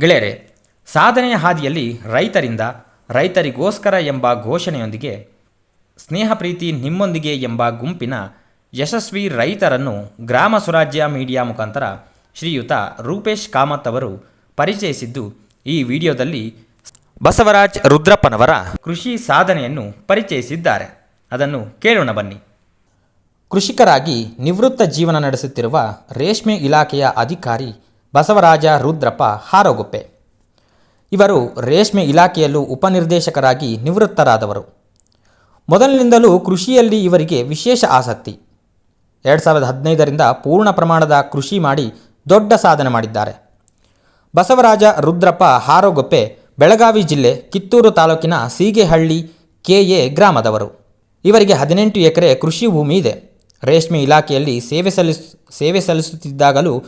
ಗೆಳೆಯರೆ, ಸಾಧನೆಯ ಹಾದಿಯಲ್ಲಿ ರೈತರಿಂದ ರೈತರಿಗೋಸ್ಕರ ಎಂಬ ಘೋಷಣೆಯೊಂದಿಗೆ ಸ್ನೇಹ ಪ್ರೀತಿ ನಿಮ್ಮೊಂದಿಗೆ ಎಂಬ ಗುಂಪಿನ ಯಶಸ್ವಿ ರೈತರನ್ನು ಗ್ರಾಮ ಸ್ವರಾಜ್ಯ ಮೀಡಿಯಾ ಮುಖಾಂತರ ಶ್ರೀಯುತ ರೂಪೇಶ್ ಕಾಮತ್ ಅವರು ಪರಿಚಯಿಸಿದ್ದು, ಈ ವಿಡಿಯೋದಲ್ಲಿ ಬಸವರಾಜ್ ರುದ್ರಪ್ಪನವರ ಕೃಷಿ ಸಾಧನೆಯನ್ನು ಪರಿಚಯಿಸಿದ್ದಾರೆ. ಅದನ್ನು ಕೇಳೋಣ ಬನ್ನಿ. ಕೃಷಿಕರಾಗಿ ನಿವೃತ್ತ ಜೀವನ ನಡೆಸುತ್ತಿರುವ ರೇಷ್ಮೆ ಇಲಾಖೆಯ ಅಧಿಕಾರಿ ಬಸವರಾಜ ರುದ್ರಪ್ಪ ಹಾರೋಗುಪ್ಪೆ. ಇವರು ರೇಷ್ಮೆ ಇಲಾಖೆಯಲ್ಲೂ ಉಪನಿರ್ದೇಶಕರಾಗಿ ನಿವೃತ್ತರಾದವರು. ಮೊದಲಿನಿಂದಲೂ ಕೃಷಿಯಲ್ಲಿ ಇವರಿಗೆ ವಿಶೇಷ ಆಸಕ್ತಿ. ಎರಡು ಸಾವಿರದ ಹದಿನೈದರಿಂದ ಪೂರ್ಣ ಪ್ರಮಾಣದ ಕೃಷಿ ಮಾಡಿ ದೊಡ್ಡ ಸಾಧನೆ ಮಾಡಿದ್ದಾರೆ. ಬಸವರಾಜ ರುದ್ರಪ್ಪ ಹಾರೋಗೊಪ್ಪೆ ಬೆಳಗಾವಿ ಜಿಲ್ಲೆ ಕಿತ್ತೂರು ತಾಲೂಕಿನ ಸೀಗೆಹಳ್ಳಿ ಕೆಎ ಗ್ರಾಮದವರು. ಇವರಿಗೆ ಹದಿನೆಂಟು ಎಕರೆ ಕೃಷಿ ಭೂಮಿ ಇದೆ. ರೇಷ್ಮೆ ಇಲಾಖೆಯಲ್ಲಿ ಸೇವೆ ಸಲ್ಲಿಸ್, ಸೇವೆ ಸಲ್ಲಿಸುತ್ತಿದ್ದಾಗಲೂ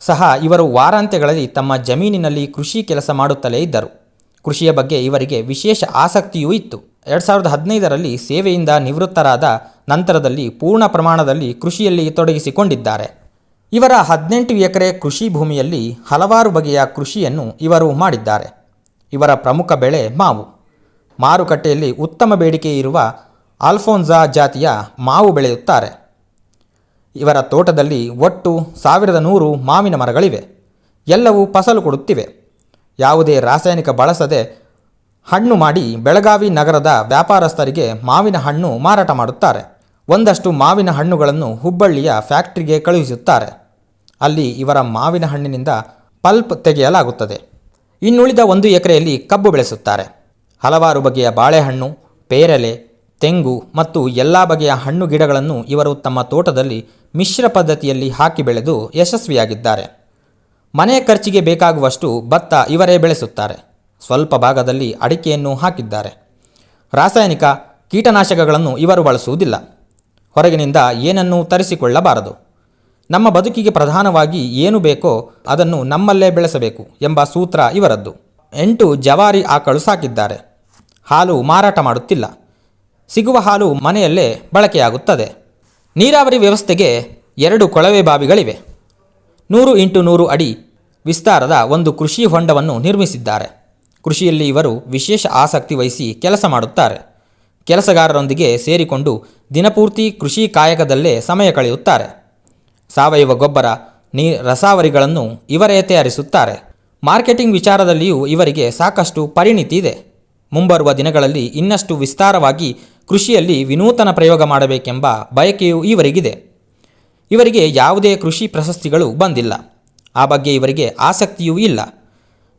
ಸಹ ಇವರು ವಾರಾಂತ್ಯಗಳಲ್ಲಿ ತಮ್ಮ ಜಮೀನಿನಲ್ಲಿ ಕೃಷಿ ಕೆಲಸ ಮಾಡುತ್ತಲೇ ಇದ್ದರು. ಕೃಷಿಯ ಬಗ್ಗೆ ಇವರಿಗೆ ವಿಶೇಷ ಆಸಕ್ತಿಯೂ ಇತ್ತು. ಎರಡು ಸಾವಿರದ ಹದಿನೈದರಲ್ಲಿ ಸೇವೆಯಿಂದ ನಿವೃತ್ತರಾದ ನಂತರದಲ್ಲಿ ಪೂರ್ಣ ಪ್ರಮಾಣದಲ್ಲಿ ಕೃಷಿಯಲ್ಲಿ ತೊಡಗಿಸಿಕೊಂಡಿದ್ದಾರೆ. ಇವರ ಹದಿನೆಂಟು ಎಕರೆ ಕೃಷಿ ಭೂಮಿಯಲ್ಲಿ ಹಲವಾರು ಬಗೆಯ ಕೃಷಿಯನ್ನು ಇವರು ಮಾಡಿದ್ದಾರೆ. ಇವರ ಪ್ರಮುಖ ಬೆಳೆ ಮಾವು. ಮಾರುಕಟ್ಟೆಯಲ್ಲಿ ಉತ್ತಮ ಬೇಡಿಕೆ ಇರುವ ಆಲ್ಫೋನ್ಸಾ ಜಾತಿಯ ಮಾವು ಬೆಳೆಯುತ್ತಾರೆ. ಇವರ ತೋಟದಲ್ಲಿ ಒಟ್ಟು ಸಾವಿರದ ನೂರು ಮಾವಿನ ಮರಗಳಿವೆ. ಎಲ್ಲವೂ ಫಸಲು ಕೊಡುತ್ತಿವೆ. ಯಾವುದೇ ರಾಸಾಯನಿಕ ಬಳಸದೆ ಹಣ್ಣು ಮಾಡಿ ಬೆಳಗಾವಿ ನಗರದ ವ್ಯಾಪಾರಸ್ಥರಿಗೆ ಮಾವಿನ ಹಣ್ಣು ಮಾರಾಟ ಮಾಡುತ್ತಾರೆ. ಒಂದಷ್ಟು ಮಾವಿನ ಹಣ್ಣುಗಳನ್ನು ಹುಬ್ಬಳ್ಳಿಯ ಫ್ಯಾಕ್ಟ್ರಿಗೆ ಕಳುಹಿಸುತ್ತಾರೆ. ಅಲ್ಲಿ ಇವರ ಮಾವಿನ ಹಣ್ಣಿನಿಂದ ಪಲ್ಪ್ ತೆಗೆಯಲಾಗುತ್ತದೆ. ಇನ್ನುಳಿದ ಒಂದು ಎಕರೆಯಲ್ಲಿ ಕಬ್ಬು ಬೆಳೆಸುತ್ತಾರೆ. ಹಲವಾರು ಬಗೆಯ ಬಾಳೆಹಣ್ಣು, ಪೇರಲೆ ತೆಂಗು ಮತ್ತು ಎಲ್ಲ ಬಗೆಯ ಹಣ್ಣು ಗಿಡಗಳನ್ನು ಇವರು ತಮ್ಮ ತೋಟದಲ್ಲಿ ಮಿಶ್ರ ಪದ್ಧತಿಯಲ್ಲಿ ಹಾಕಿ ಬೆಳೆದು ಯಶಸ್ವಿಯಾಗಿದ್ದಾರೆ. ಮನೆ ಖರ್ಚಿಗೆ ಬೇಕಾಗುವಷ್ಟು ಭತ್ತ ಇವರೇ ಬೆಳೆಸುತ್ತಾರೆ. ಸ್ವಲ್ಪ ಭಾಗದಲ್ಲಿ ಅಡಿಕೆಯನ್ನು ಹಾಕಿದ್ದಾರೆ. ರಾಸಾಯನಿಕ ಕೀಟನಾಶಕಗಳನ್ನು ಇವರು ಬಳಸುವುದಿಲ್ಲ. ಹೊರಗಿನಿಂದ ಏನನ್ನೂ ತರಿಸಿಕೊಳ್ಳಬಾರದು. ನಮ್ಮ ಬದುಕಿಗೆ ಪ್ರಧಾನವಾಗಿ ಏನು ಬೇಕೋ ಅದನ್ನು ನಮ್ಮಲ್ಲೇ ಬೆಳೆಸಬೇಕು ಎಂಬ ಸೂತ್ರ ಇವರದ್ದು. ಎಂಟು ಜವಾರಿ ಆಕಳು ಸಾಕಿದ್ದಾರೆ. ಹಾಲು ಮಾರಾಟ ಮಾಡುತ್ತಿಲ್ಲ. ಸಿಗುವ ಹಾಲು ಮನೆಯಲ್ಲೇ ಬಳಕೆಯಾಗುತ್ತದೆ. ನೀರಾವರಿ ವ್ಯವಸ್ಥೆಗೆ ಎರಡು ಕೊಳವೆ ಬಾವಿಗಳಿವೆ. ನೂರು ಇಂಟು ನೂರು ಅಡಿ ವಿಸ್ತಾರದ ಒಂದು ಕೃಷಿ ಹೊಂಡವನ್ನು ನಿರ್ಮಿಸಿದ್ದಾರೆ. ಕೃಷಿಯಲ್ಲಿ ಇವರು ವಿಶೇಷ ಆಸಕ್ತಿ ವಹಿಸಿ ಕೆಲಸ ಮಾಡುತ್ತಾರೆ. ಕೆಲಸಗಾರರೊಂದಿಗೆ ಸೇರಿಕೊಂಡು ದಿನಪೂರ್ತಿ ಕೃಷಿ ಕಾಯಕದಲ್ಲೇ ಸಮಯ ಕಳೆಯುತ್ತಾರೆ. ಸಾವಯವ ಗೊಬ್ಬರ, ನೀ ರಸಾವರಿಗಳನ್ನು ಇವರೇ ತಯಾರಿಸುತ್ತಾರೆ. ಮಾರ್ಕೆಟಿಂಗ್ ವಿಚಾರದಲ್ಲಿಯೂ ಇವರಿಗೆ ಸಾಕಷ್ಟು ಪರಿಣಿತಿ ಇದೆ. ಮುಂಬರುವ ದಿನಗಳಲ್ಲಿ ಇನ್ನಷ್ಟು ವಿಸ್ತಾರವಾಗಿ ಕೃಷಿಯಲ್ಲಿ ವಿನೂತನ ಪ್ರಯೋಗ ಮಾಡಬೇಕೆಂಬ ಬಯಕೆಯೂ ಇವರಿಗಿದೆ ಇವರಿಗೆ ಯಾವುದೇ ಕೃಷಿ ಪ್ರಶಸ್ತಿಗಳು ಬಂದಿಲ್ಲ. ಆ ಬಗ್ಗೆ ಇವರಿಗೆ ಆಸಕ್ತಿಯೂ ಇಲ್ಲ.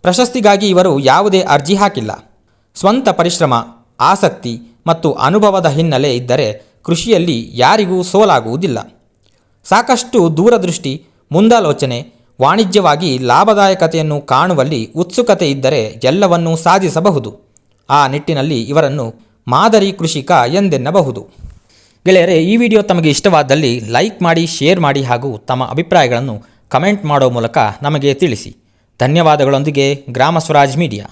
ಪ್ರಶಸ್ತಿಗಾಗಿ ಇವರು ಯಾವುದೇ ಅರ್ಜಿ ಹಾಕಿಲ್ಲ. ಸ್ವಂತ ಪರಿಶ್ರಮ, ಆಸಕ್ತಿ ಮತ್ತು ಅನುಭವದ ಹಿನ್ನೆಲೆ ಇದ್ದರೆ ಕೃಷಿಯಲ್ಲಿ ಯಾರಿಗೂ ಸೋಲಾಗುವುದಿಲ್ಲ. ಸಾಕಷ್ಟು ದೂರದೃಷ್ಟಿ, ಮುಂದಾಲೋಚನೆ, ವಾಣಿಜ್ಯವಾಗಿ ಲಾಭದಾಯಕತೆಯನ್ನು ಕಾಣುವಲ್ಲಿ ಉತ್ಸುಕತೆ ಇದ್ದರೆ ಎಲ್ಲವನ್ನೂ ಸಾಧಿಸಬಹುದು. ಆ ನಿಟ್ಟಿನಲ್ಲಿ ಇವರನ್ನು ಮಾದರಿ ಕೃಷಿಕ ಎಂದೆನ್ನಬಹುದು. ಗೆಳೆಯರೆ, ಈ ವಿಡಿಯೋ ತಮಗೆ ಇಷ್ಟವಾದಲ್ಲಿ ಲೈಕ್ ಮಾಡಿ, ಶೇರ್ ಮಾಡಿ ಹಾಗೂ ತಮ್ಮ ಅಭಿಪ್ರಾಯಗಳನ್ನು ಕಮೆಂಟ್ ಮಾಡೋ ಮೂಲಕ ನಮಗೆ ತಿಳಿಸಿ. ಧನ್ಯವಾದಗಳೊಂದಿಗೆ ಗ್ರಾಮ ಸ್ವರಾಜ್ ಮೀಡಿಯಾ.